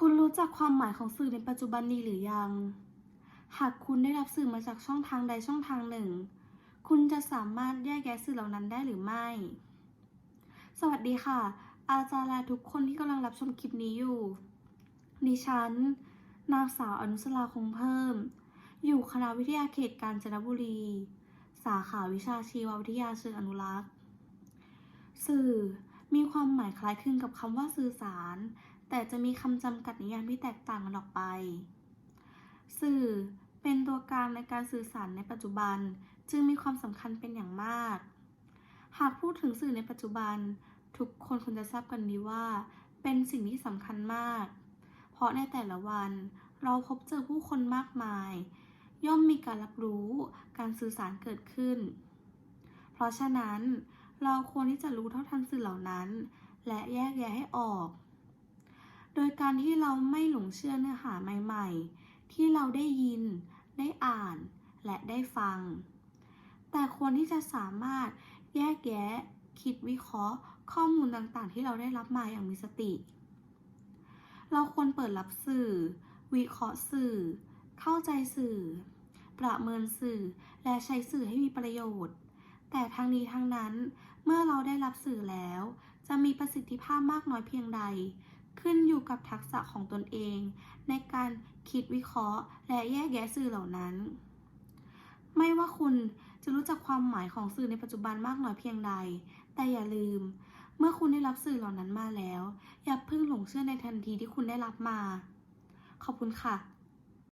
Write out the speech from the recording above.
คุณรู้จักความหมายของสื่อในปัจจุบันนี้หรือยัง หากคุณได้รับสื่อมาจากช่องทางใดช่องทางหนึ่ง คุณจะสามารถแยกแยะสื่อเหล่านั้นได้หรือไม่ สวัสดีค่ะ อาจารย์และทุกคนที่กำลังรับชมคลิปนี้อยู่ ดิฉัน นางสาวอนุสราคงเพิ่ม อยู่คณะวิทยาเขตกาญจนบุรี สาขาวิชาชีววิทยาเชิงอนุรักษ์ สื่อมีความหมายคล้ายคลึงกับคำว่าสื่อสาร แต่จะมีคำจำกัดนิยามที่แตกต่างกันออกไป สื่อเป็นตัวกลางในการสื่อสารในปัจจุบัน จึงมีความสำคัญเป็นอย่างมาก หากพูดถึงสื่อในปัจจุบัน ทุกคนควรจะทราบกันดีว่า เป็นสิ่งที่สำคัญมาก เพราะในแต่ละวันเราพบเจอผู้คนมากมาย ย่อมมีการรับรู้การสื่อสารเกิดขึ้น เพราะฉะนั้นเราควรที่จะรู้เท่าทันสื่อเหล่านั้น และแยกแยะให้ออก โดยการที่เราไม่หลงเชื่อเนื้อหาใหม่ ๆ ที่เราได้ยิน ได้อ่าน และได้ฟัง แต่ควรที่จะสามารถแยกแยะ คิดวิเคราะห์ข้อมูลต่างๆ ที่เราได้รับมาอย่างมีสติ เราควรเปิดรับสื่อ วิเคราะห์สื่อ เข้าใจสื่อ ประเมินสื่อ และใช้สื่อให้มีประโยชน์ แต่ทั้งนี้ทั้งนั้น เมื่อเราได้รับสื่อแล้ว จะมีประสิทธิภาพมากน้อยเพียงใด ขึ้นอยู่กับทักษะของตนเอง ในการคิดวิเคราะห์ และแยกแยะสื่อเหล่านั้น ไม่ว่าคุณจะรู้จักความหมายของสื่อในปัจจุบันมากน้อยเพียงใด แต่อย่าลืม เมื่อคุณได้รับสื่อเหล่านั้นมาแล้ว อย่าเพิ่งหลงเชื่อในทันทีที่คุณได้รับมา ขอบคุณค่ะ